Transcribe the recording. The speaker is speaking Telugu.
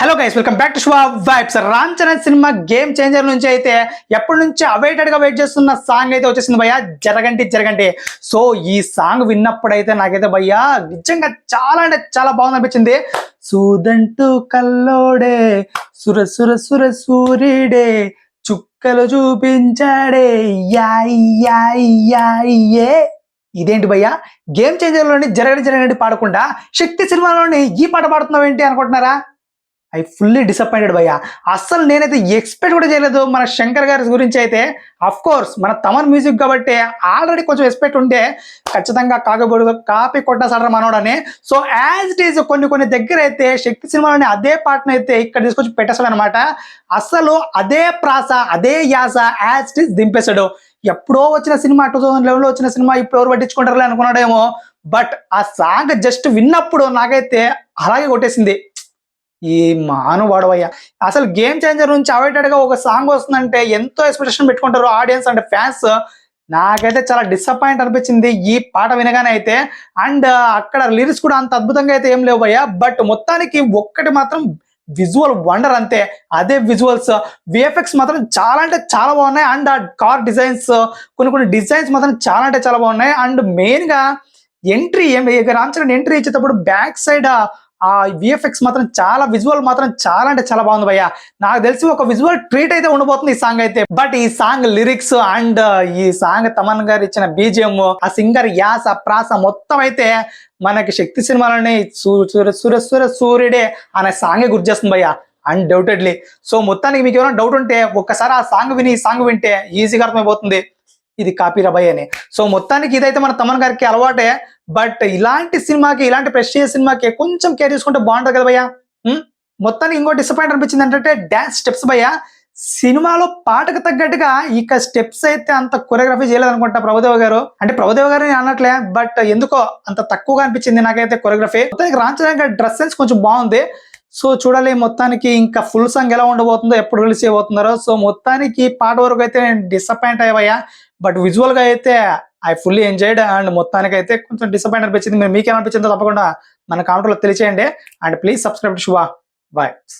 Hello guys welcome back to Shuva vibes Ram Charan cinema game changer నుంచి అయితే ఎప్పటి నుంచి అవైటెడ్గా వెయిట్ చేస్తున్న సాంగ్ అయితే వచ్చేసింది భయ్యా. జరగండి జరగండి. సో ఈ సాంగ్ విన్నప్పుడైతే నాకైతే భయ్యా నిజంగా చాలా అంటే చాలా బాగుంది అనిపించింది. సూదంటూ కల్లోడే సుర సుర సుర సూర్యుడే చుక్కలు చూపించాడే యాయ్ యాయ్ యాయ్ ఏ. ఇదేంటి భయ్యా? గేమ్ చేంజర్లోని జరగని జరగండి పాడకుండా శక్తి సినిమాలోని ఈ పాట పాడుతున్నావు ఏంటి అనుకుంటున్నారా? ఐ ఫుల్లీ డిసప్పాయింటెడ్ భయ్యా. అస్సలు నేనైతే ఎక్స్పెక్ట్ కూడా చేయలేదు మన శంకర్ గారి గురించి అయితే. అఫ్ కోర్స్ మన తమన్ మ్యూజిక్ కాబట్టి ఆల్రెడీ కొంచెం ఎక్స్పెక్ట్ ఉంటే ఖచ్చితంగా కాకబోడు కాపీ కొట్టేసాడరా మనోడని. సో యాజ్ ఇట్ ఈస్ కొన్ని కొన్ని దగ్గర అయితే శక్తి సినిమాలోని అదే పాటను అయితే ఇక్కడ తీసుకొచ్చి పెట్టేశాడు అనమాట అస్సలు అదే ప్రాస అదే యాస యాజ్ ఇట్ ఈస్ దింపేశాడు. ఎప్పుడో వచ్చిన సినిమా టూ థౌసండ్ లెవెన్లో వచ్చిన సినిమా ఇప్పుడు ఎవరు పట్టించుకుంటారులే అనుకున్నాడేమో. బట్ ఆ సాంగ్ జస్ట్ విన్నప్పుడు నాకైతే అలాగే కొట్టేసింది. ఈ మానువాడవయ్య. అసలు గేమ్ చేంజర్ నుంచి అవైటెడ్గా ఒక సాంగ్ వస్తుందంటే ఎంతో ఎక్స్పెక్టేషన్ పెట్టుకుంటారు ఆడియన్స్ అంటే ఫ్యాన్స్ నాకైతే చాలా డిసప్పాయింట్ అనిపించింది ఈ పాట వినగానే అయితే. అండ్ uh, అక్కడ లిరిక్స్ కూడా అంత అద్భుతంగా అయితే ఏం లేవు భయ్యా బట్ మొత్తానికి ఒక్కటి మాత్రం విజువల్ వండర్ అంతే. అదే విజువల్స్ విఎఫ్ఎక్స్ మాత్రం చాలా అంటే చాలా బాగున్నాయి. అండ్ ఆ కార్ డిజైన్స్ కొన్ని కొన్ని డిజైన్స్ మాత్రం చాలా అంటే చాలా బాగున్నాయి. అండ్ మెయిన్గా ఎంట్రీ రామ్ చరణ్ ఎంట్రీ ఇచ్చేటప్పుడు బ్యాక్ సైడ్ ఆ విఎఫ్ఎక్స్ మాత్రం చాలా విజువల్ మాత్రం చాలా అంటే చాలా బాగుంది భయ్య. నాకు తెలిసి ఒక విజువల్ ట్రీట్ అయితే ఉండబోతుంది ఈ సాంగ్ అయితే. బట్ ఈ సాంగ్ లిరిక్స్ అండ్ ఈ సాంగ్ తమన్ గారు ఇచ్చిన బీజిఎం ఆ సింగర్ యాస ప్రాస మొత్తం అయితే మనకి శక్తి సినిమాలని సూ- సూర్య సూర్య సూర్య సూర్యుడే అనే సాంగే గుర్తు చేస్తుంది భయ్య. అన్డౌటెడ్లీ సో మొత్తానికి మీకు ఏమైనా డౌట్ ఉంటే ఒక్కసారి ఆ సాంగ్ విని ఈ సాంగ్ వింటే ఈజీగా అర్థమైపోతుంది. ఇది కాపీ రబాయ్ అని. సో మొత్తానికి ఇదైతే మన తమన్ గారికి అలవాటే. బట్ ఇలాంటి సినిమాకి ఇలాంటి ప్రెస్టీజియస్ సినిమాకి కొంచెం కేర్ తీసుకుంటే బాగుంటుంది కదా భయ్యా? మొత్తానికి ఇంకో డిసప్పాయింట్ అనిపించింది ఏంటంటే డాన్స్ స్టెప్స్ భయ్యా. సినిమాలో పాటకు తగ్గట్టుగా ఇక స్టెప్స్ అయితే అంత కొరియోగ్రఫీ చేయలేదు అనుకుంటా ప్రభుదేవ గారు. అంటే ప్రభుదేవ గారు నేను అనట్లే బట్ ఎందుకో అంత తక్కువగా అనిపించింది నాకైతే కొరియోగ్రఫీ మొత్తానికి రాంచడానికి డ్రెస్ సెన్స్ కొంచెం బాగుంది. సో చూడాలి మొత్తానికి ఇంకా ఫుల్ సాంగ్ ఎలా ఉండబోతుందో ఎప్పుడు రిలీజ్ చేయబోతున్నారో. సో మొత్తానికి పాట వరకు అయితే నేను డిసప్పాయింట్ అయ్యా బట్ విజువల్గా అయితే ఐ ఫుల్లీ ఎంజాయ్డ్ అండ్ మొత్తానికి అయితే కొంచెం డిసప్పాయింట్ అనిపించింది. మీరు మీకేమనిపించిందో తప్పకుండా మన కామెంట్లో తెలియచేయండి. And please subscribe to Shubha bye